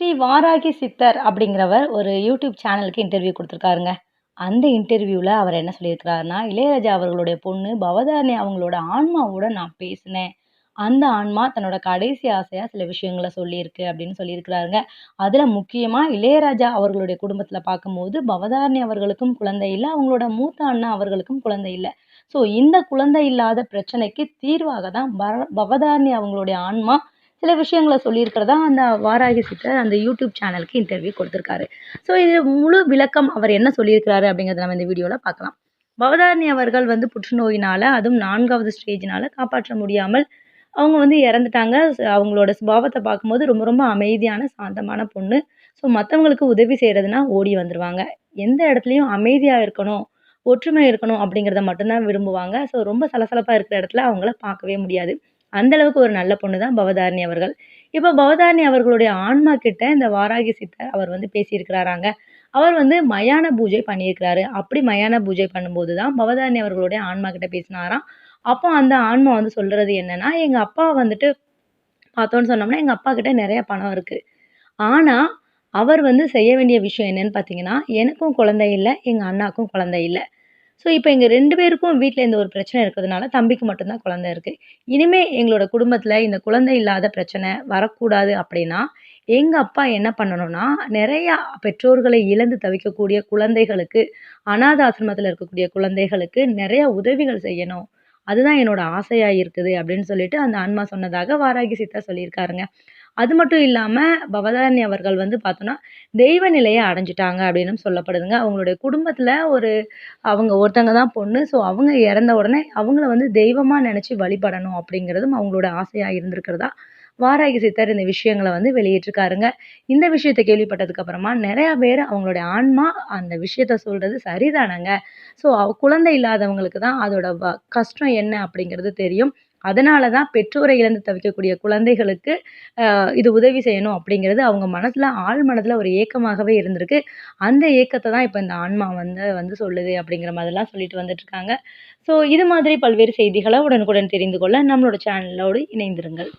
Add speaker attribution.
Speaker 1: ஸ்ரீ வாராகி சித்தர் அப்படிங்கிறவர் ஒரு யூடியூப் சேனலுக்கு இன்டர்வியூ கொடுத்துருக்காருங்க. அந்த இன்டர்வியூவில் அவர் என்ன சொல்லியிருக்கிறாருன்னா இளையராஜா அவர்களுடைய பொண்ணு பவதாரணி அவங்களோட ஆன்மாவோட நான் பேசினேன். அந்த ஆன்மா தன்னோட கடைசி ஆசையாக சில விஷயங்களை சொல்லியிருக்கு அப்படின்னு சொல்லியிருக்கிறாருங்க. அதில் முக்கியமாக இளையராஜா அவர்களுடைய குடும்பத்தில் பார்க்கும்போது பவதாரணி அவர்களுக்கும் குழந்தை இல்லை அவங்களோட மூத்த அண்ணா அவர்களுக்கும் குழந்தை இல்லை. ஸோ இந்த குழந்தை இல்லாத பிரச்சனைக்கு தீர்வாக தான் பர பவதாரணி அவங்களுடைய ஆன்மா சில விஷயங்களை சொல்லியிருக்கிறதா அந்த வாராகி சித்தர் அந்த யூடியூப் சேனலுக்கு இன்டர்வியூ கொடுத்துருக்காரு. ஸோ இது முழு விளக்கம் அவர் என்ன சொல்லியிருக்கிறாரு அப்படிங்கிறத நம்ம இந்த வீடியோவில் பார்க்கலாம். பவதாரணி அவர்கள் வந்து புற்றுநோயினால் அதுவும் நான்காவது ஸ்டேஜினால் காப்பாற்ற முடியாமல் அவங்க வந்து இறந்துட்டாங்க. அவங்களோட சுபாவத்தை பார்க்கும்போது ரொம்ப ரொம்ப அமைதியான சாந்தமான பொண்ணு. ஸோ மற்றவங்களுக்கு உதவி செய்கிறதுனா ஓடி வந்துடுவாங்க எந்த இடத்துலையும் அமைதியாக இருக்கணும் ஒற்றுமை இருக்கணும் அப்படிங்கிறத மட்டும்தான் விரும்புவாங்க. ஸோ ரொம்ப சலசலப்பாக இருக்கிற இடத்துல அவங்கள பார்க்கவே முடியாது. அந்த அளவுக்கு ஒரு நல்ல பொண்ணு தான் பவதாரணி அவர்கள். இப்போ பவதாரணி அவர்களுடைய ஆன்மா கிட்ட இந்த வாராகி சித்தர் அவர் வந்து பேசியிருக்கிறாராங்க. அவர் வந்து மயான பூஜை பண்ணியிருக்கிறாரு. அப்படி மயான பூஜை பண்ணும்போது தான் பவதாரணி அவர்களுடைய ஆன்மா கிட்ட பேசினாராம். அப்போ அந்த ஆன்மா வந்து சொல்றது என்னன்னா எங்கள் அப்பா வந்துட்டு பார்த்தோன்னு சொன்னோம்னா எங்கள் அப்பா கிட்ட நிறைய பணம் இருக்கு. ஆனால் அவர் வந்து செய்ய வேண்டிய விஷயம் என்னன்னு பார்த்தீங்கன்னா எனக்கும் குழந்தை இல்லை எங்கள் அண்ணாக்கும் குழந்தை இல்லை. ஸோ இப்போ எங்கள் ரெண்டு பேருக்கும் வீட்டில் இந்த ஒரு பிரச்சனை இருக்கிறதுனால தம்பிக்கு மட்டும்தான் குழந்தை இருக்குது இனிமே எங்களோட குடும்பத்தில் இந்த குழந்தை இல்லாத பிரச்சனை வரக்கூடாது அப்படின்னா எங்கள் அப்பா என்ன பண்ணணும்னா நிறையா பெற்றோர்களை இழந்து தவிக்கக்கூடிய குழந்தைகளுக்கு அனாத ஆசிரமத்தில் இருக்கக்கூடிய குழந்தைகளுக்கு நிறையா உதவிகள் செய்யணும். அதுதான் என்னோட ஆசையாக இருக்குது அப்படின்னு சொல்லிட்டு அந்த ஆன்மா சொன்னதாக வாராகி சித்தா சொல்லியிருக்காருங்க. அது மட்டும் இல்லாமல் பவதாரணி அவர்கள் வந்து பார்த்தோன்னா தெய்வ நிலையை அடைஞ்சிட்டாங்க அப்படின்னு சொல்லப்படுதுங்க. அவங்களுடைய குடும்பத்தில் ஒரு அவங்க ஒருத்தங்க தான் பொண்ணு. ஸோ அவங்க இறந்த உடனே அவங்கள வந்து தெய்வமாக நினச்சி வழிபடணும் அப்படிங்கிறதும் அவங்களோட ஆசையாக இருந்திருக்கிறதா வாராகி சித்தர் இந்த விஷயங்களை வந்து வெளியிட்டிருக்காருங்க. இந்த விஷயத்தை கேள்விப்பட்டதுக்கு அப்புறமா நிறையா பேர் அவங்களுடைய ஆன்மா அந்த விஷயத்த சொல்கிறது சரிதானங்க. ஸோ குழந்தை இல்லாதவங்களுக்கு தான் அதோட வ கஷ்டம் என்ன அப்படிங்கிறது தெரியும். அதனால தான் பெற்றோரை இழந்து தவிக்கக்கூடிய குழந்தைகளுக்கு இது உதவி செய்யணும் அப்படிங்கிறது அவங்க மனசில் ஆழ் மனதில் ஒரு ஏக்கமாகவே இருந்திருக்கு. அந்த ஏக்கத்தை தான் இப்போ இந்த ஆன்மா வந்து வந்து சொல்லுது அப்படிங்கிற மாதிரிலாம் சொல்லிட்டு வந்துட்டுருக்காங்க. ஸோ இது மாதிரி பல்வேறு செய்திகளை உடனுக்குடன் தெரிந்து கொள்ள நம்மளோட சேனலோடு இணைந்திருங்கள்.